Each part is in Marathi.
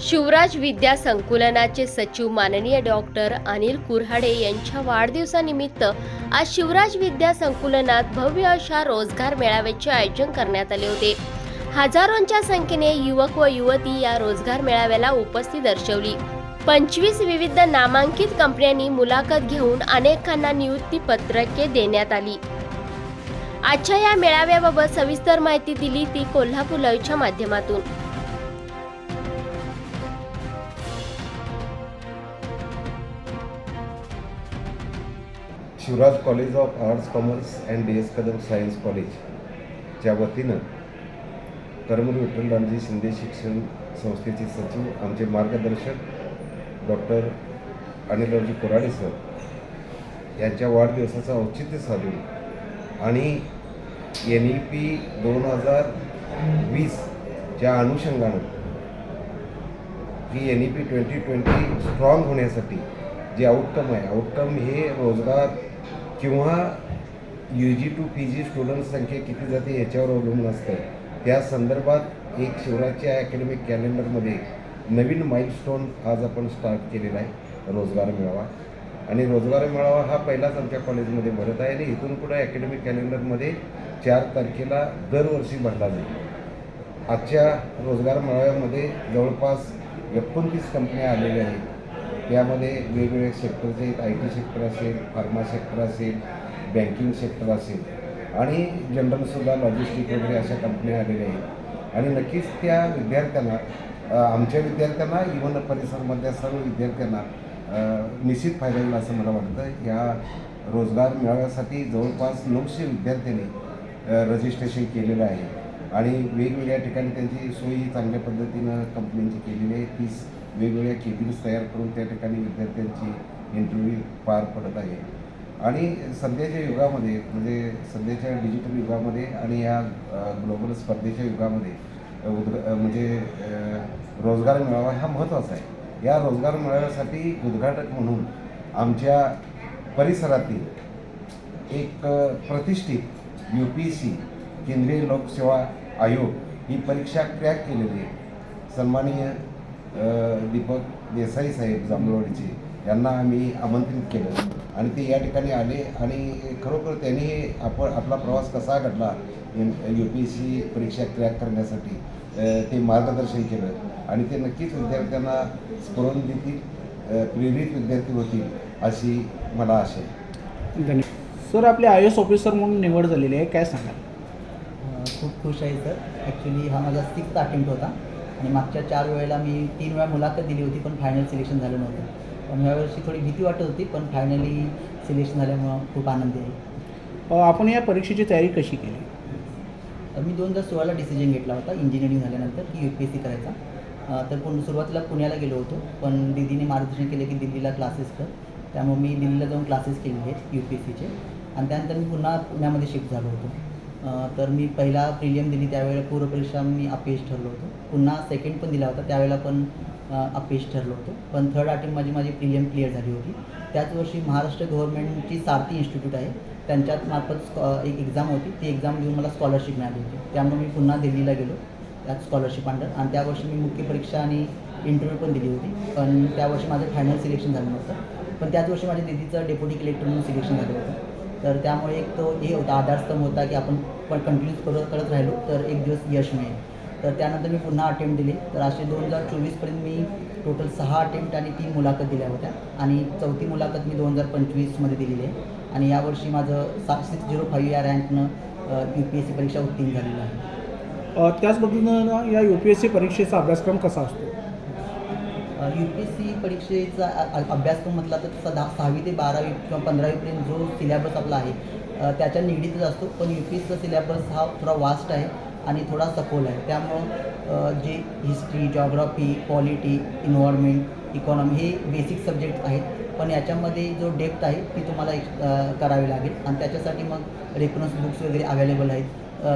शिवराज विद्या संकुलनाचे सचिव माननीय डॉक्टर अनिल कुऱ्हाडे यांच्या वाढदिवसानिमित्त आज शिवराज विद्या संकुलनात भव्य अशा रोजगार मेळाव्याचे आयोजन करण्यात आले होते. हजारोंच्या संख्येने युवक व युवती या रोजगार मेळाव्याला उपस्थित दर्शवली. पंचवीस विविध नामांकित कंपन्यांनी मुलाखत घेऊन अनेकांना नियुक्ती पत्रके देण्यात आली. आजच्या या मेळाव्याबाबत सविस्तर माहिती दिली ती कोल्हापूर लाईव्हच्या माध्यमातून. Shivraj college of arts commerce and D S Kadam science कॉलेजच्या वतीनं करमूर विठ्ठल रामजी शिंदे शिक्षण संस्थेचे सचिव आमचे मार्गदर्शक डॉक्टर अनिलरावजी कोराडे सर यांच्या वाढदिवसाचं औचित्य साधून आणि एन ई पी दोन हजार वीसच्या अनुषंगानं ही N E P twenty twenty strong होण्यासाठी जे आउटकम आहे आउटकम हे रोजगार किंवा U G two P G student संख्या किती जाते याच्यावर अवलंबून असतं. त्या संदर्भात एक शिवराजच्या अकॅडमिक कॅलेंडरमध्ये नवीन माइलस्टोन आज आपण स्टार्ट केलेला आहे. रोजगार मेळावा. आणि रोजगार मेळावा हा पहिलाच आमच्या कॉलेजमध्ये भरत आहे आणि इथून पुढे अकॅडमिक कॅलेंडरमध्ये चार तारखेला दरवर्षी भरला जाईल. आजच्या रोजगार मेळाव्यामध्ये जवळपास एकोणतीस कंपन्या आलेल्या आहेत. यामध्ये वेगवेगळे सेक्टरचे आहेत आय टी सेक्टर असेल फार्मा सेक्टर असेल बँकिंग सेक्टर असेल. आणि जनरलसुद्धा लॉजिस्टिक वगैरे अशा कंपन्या आलेल्या आहेत. आणि नक्कीच त्या विद्यार्थ्यांना आमच्या विद्यार्थ्यांना इवन परिसरमधल्या सर्व विद्यार्थ्यांना निश्चित फायदा होईल असं मला वाटतं. या रोजगार मिळवण्यासाठी जवळपास नऊशे विद्यार्थ्यांनी रजिस्ट्रेशन केलेलं आहे. आणि वेगवेगळ्या ठिकाणी त्यांची सोयी चांगल्या पद्धतीनं कंपन्यांची केलेली आहे. तीस वेगवेगळ्या केबिन्स तयार करून त्या ठिकाणी विद्यार्थ्यांची इंटरव्ह्यू पार पडत आहे. आणि सध्याच्या युगामध्ये म्हणजे सध्याच्या डिजिटल युगामध्ये आणि या ग्लोबल स्पर्धेच्या युगामध्ये अ, उद्ग म्हणजे रोजगार मिळावा हा महत्त्वाचा आहे. या रोजगार मिळवण्यासाठी उद्घाटक म्हणून आमच्या परिसरातील एक प्रतिष्ठित यू पी सी केंद्रीय लोकसेवा आयोग ही परीक्षा क्रॅक केलेली आहे. सन्माननीय दीपक देसाई साहेब जांभळवाडीचे यांना आम्ही आमंत्रित केलं. आणि ते या ठिकाणी आले आणि खरोखर त्यांनी आपण आपला प्रवास कसा घडला यू पी एस सी परीक्षा क्रॅक करण्यासाठी ते मार्गदर्शन केलं. आणि ते नक्कीच विद्यार्थ्यांना स्फुरण देतील प्रेरित विद्यार्थी होतील अशी मला आशा आहे. धन्यवाद. सर आपले आय एस ऑफिसर म्हणून निवड झालेली आहे. काय सांगाल? खूप खुश आहे सर. ॲक्च्युली हा माझा सिक्स्थ अटेम्प्ट होता. आणि मागच्या चार वेळेला मी तीन वेळा मुलाखत दिली होती पण फायनल सिलेक्शन झालं नव्हतं. पण ह्यावर्षी थोडी भीती वाटत होती पण फायनली सिलेक्शन झाल्यामुळं खूप आनंदी आहे. आपण या परीक्षेची तयारी कशी केली? मी दोन हजार सोळाला डिसिजन घेतला होता इंजिनिअरिंग झाल्यानंतर की यू पी एस सी करायचा. तर पुन सुरुवातीला पुण्याला गेलो होतो पण दीदीने मार्गदर्शन केले की दिल्लीला क्लासेस कर. त्यामुळे मी दिल्लीला जाऊन क्लासेस केलेले आहेत यू पी एस सीचे आणि त्यानंतर मी पुन्हा पुण्यामध्ये शिफ्ट झालो होतो. तर मी पहिला प्रिलियम दिली त्यावेळेला पूर्वपरीक्षा मी अपयश ठरलो होतो. पुन्हा सेकंड पण दिला होता त्यावेळेला पण अपयश ठरलो होतो. पण थर्ड अटेम्प्ट माझी माझी प्रिलियम क्लिअर झाली होती. त्याच वर्षी महाराष्ट्र गव्हर्नमेंटची सारथी इन्स्टिट्यूट आहे. त्यांच्यात मार्फत स्कॉ- एक एक्झाम होती. ती एक्झाम देऊन मला स्कॉलरशिप मिळाली होती. त्यामुळे मी पुन्हा दिल्लीला गेलो त्यात स्कॉलरशिप अंडर आणि त्या वर्षी मी मुख्य परीक्षा आणि इंटरव्ह्यू पण दिली होती. पण त्या वर्षी माझं फायनल सिलेक्शन झालं नव्हतं. पण त्याच वर्षी माझ्या दिदीचं डेप्युटी कलेक्टर म्हणून सिलेक्शन झालं होतं. तर त्यामुळे एक तो हे होता आधारस्तंभ होता की आपण पण कंटिन्यूस करत करत राहिलो तर एक दिवस यश मिळेल. तर त्यानंतर मी पुन्हा अटेम्प्ट दिले. तर असे दोन हजार चोवीसपर्यंत मी टोटल सहा अटेम्प्ट आणि तीन मुलाखत दिल्या होत्या. आणि चौथी मुलाखत मी दोन हजार पंचवीसमध्ये दिलेली आहे. आणि यावर्षी माझं सात सिक्स झिरो फाईव्ह या रँकनं यू पी एस सी परीक्षा उत्तीर्ण झालेलं आहे. त्याच पद्धतीनं या यू पी एस सी परीक्षेचा अभ्यासक्रम कसा असतो? यू पी एस सी परीक्षेचा अभ्यासक्रम म्हटला तर तसा दहा सहावी ते बारावी किंवा पंधरावीपर्यंत जो सिलेबस आपला आहे त्याच्या निगडीतच असतो. पण यू पी एसचा सिलेबस हा थोडा वास्ट आहे आणि थोडा सखोल आहे. त्यामुळं जे history geography polity environment economy हे बेसिक सब्जेक्ट आहेत. पण याच्यामध्ये जो डेप्थ आहे ती तुम्हाला करावी लागेल. आणि त्याच्यासाठी मग रेफरन्स बुक्स वगैरे अवेलेबल आहेत.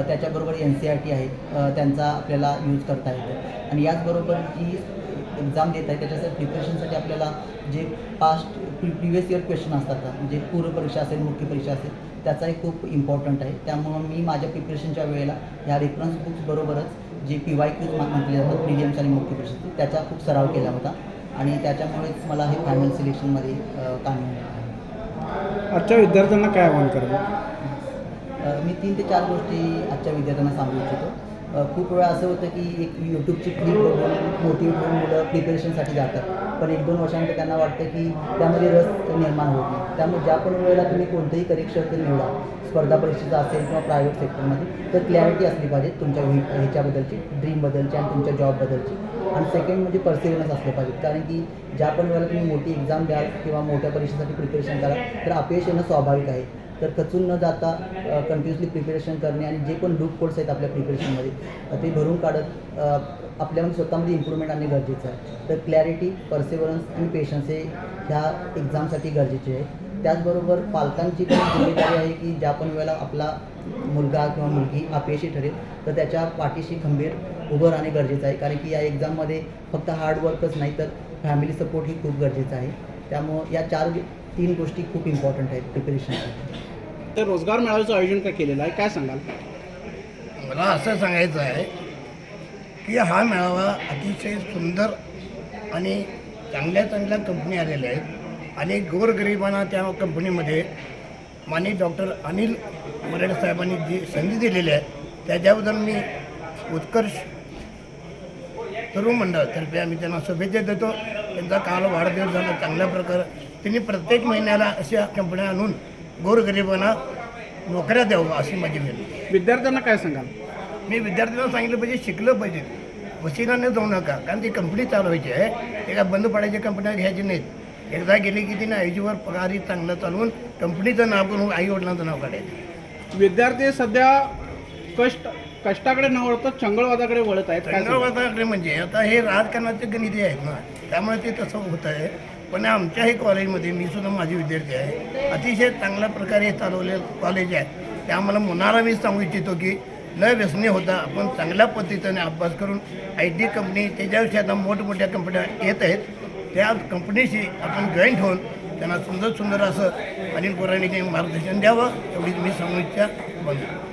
त्याच्याबरोबर एन सी आर टी आहेत. त्यांचा आपल्याला यूज करता येतो. आणि याचबरोबर जी एक्झाम देत आहे त्याच्यासाठी प्रिपरेशनसाठी आपल्याला जे past pre previous year question असतात म्हणजे पूर्वपरीक्षा असेल मुख्य परीक्षा असेल त्याचाही खूप इम्पॉर्टंट आहे. त्यामुळं मी माझ्या प्रिपरेशनच्या वेळेला ह्या रेफरन्स बुक्स बरोबरच जे पी वाय क्यूज म्हटले जातात प्रिलियम्स आणि मुख्य परीक्षेचे त्याचा खूप सराव केला होता. आणि त्याच्यामुळेच मला हे फायनल सिलेक्शनमध्ये काम मिळालं. आजच्या विद्यार्थ्यांना काय आव्हान कराल अ, मी तीन ते चार गोष्टी आजच्या विद्यार्थ्यांना सांगू इच्छितो. खूप वेळा असं होतं की एक यूट्यूबची क्लिप बघून मोटिवेट होऊन मुलं प्रिपरेशनसाठी जातात. पण एक दोन वर्षानंतर त्यांना वाटतं की त्यामध्ये रस निर्माण होत नाही. त्यामुळे ज्या पण वेळेला तुम्ही कोणतंही परीक्षेचं निवडा स्पर्धा परीक्षेचा असेल किंवा प्रायव्हेट सेक्टरमध्ये तर क्लॅरिटी असली पाहिजे तुमच्या ह्याच्याबद्दलची ड्रीमबद्दलची आणि तुमच्या जॉबबद्दलची आणि सेकंड म्हणजे परसिव्हरन्स असलं पाहिजे. कारण की ज्या पण वेळेला तुम्ही मोठी एक्झाम द्याल किंवा मोठ्या परीक्षेसाठी प्रिपरेशन कराल तर अपयश येणं स्वाभाविक आहे. तर खचून न जाता कंटिन्युअसली प्रिपरेशन करणे आणि जे पण लूप कोड्स आहेत आपल्या प्रिपरेशनमध्ये ते भरून काढत आपल्यामध्ये म्हणजे स्वतःमध्ये इम्प्रूव्हमेंट आणणे गरजेचं आहे. तर क्लॅरिटी परसिव्हरन्स आणि पेशन्स हे ह्या एक्झामसाठी गरजेचे आहे. त्याचबरोबर पालकांची पण जिम्मेदारी आहे की ज्या पण वेळेला आपला मुलगा किंवा मुलगी अपयशी ठरेल तर त्याच्या पाठीशी खंबीर उभं राहणे गरजेचं आहे. कारण की या एक्झाममध्ये फक्त हार्डवर्कच नाही तर फॅमिली सपोर्ट ही खूप गरजेचं आहे. त्यामुळं या चार तीन गोष्टी खूप इम्पॉर्टंट आहेत प्रिपरेशनसाठी तर रोजगार मेळाव्याचं आयोजन काय केलेलं आहे? काय सांगाल? मला असं सांगायचं आहे की हा मेळावा अतिशय सुंदर आणि चांगल्या चांगल्या कंपनी आलेल्या आहेत. आणि गोरगरिबांना त्या कंपनीमध्ये माननीय डॉक्टर अनिल मरेड साहेबांनी जी संधी दिलेली आहे त्याच्याबद्दल मी उत्कर्ष तरुण मंडळातर्फे आम्ही त्यांना शुभेच्छा देतो. त्यांचा काल वाढदिवस झाला चांगल्या प्रकारे. त्यांनी प्रत्येक महिन्याला अशा कंपन्या आणून गोरगरिबांना नोकऱ्या द्यावं अशी माझी विनंती. विद्यार्थ्यांना काय सांगाल? मी विद्यार्थ्यांना सांगितलं पाहिजे शिकलं पाहिजे. वशिलाने जाऊ नका कारण ती कंपनी चालवायची आहे. ते काय बंद पडायच्या कंपन्या घ्यायची नाहीत. एकदा गेली की तिने आईजीवर पगारी चांगलं चालवून कंपनीचं नाव करून आई वडिलांचं नाव काढायचं. विद्यार्थी सध्या कष्ट कष्टाकडे न वळता चंगळवादाकडे वळत आहेत काय सांगाल? म्हणजे आता हे राजकारणाचे गणिते आहेत ना त्यामुळे ते तसं होत आहे. पण आमच्याही कॉलेजमध्ये मी सुद्धा माझे विद्यार्थी आहे. अतिशय चांगल्या प्रकारे हे चालवलेलं कॉलेज आहे ते आम्हाला मुलाला मी सांगू इच्छितो की न व्यसनी होता. आपण चांगल्या पद्धतीने अभ्यास करून आय टी कंपनी त्याच्याविषयी आता मोठमोठ्या कंपन्या येत आहेत त्या कंपनीशी आपण जॉईंट होऊन त्यांना सुंदर सुंदर असं अनिल गोराणीने मार्गदर्शन द्यावं एवढी मी सांगू इच्छा बनतो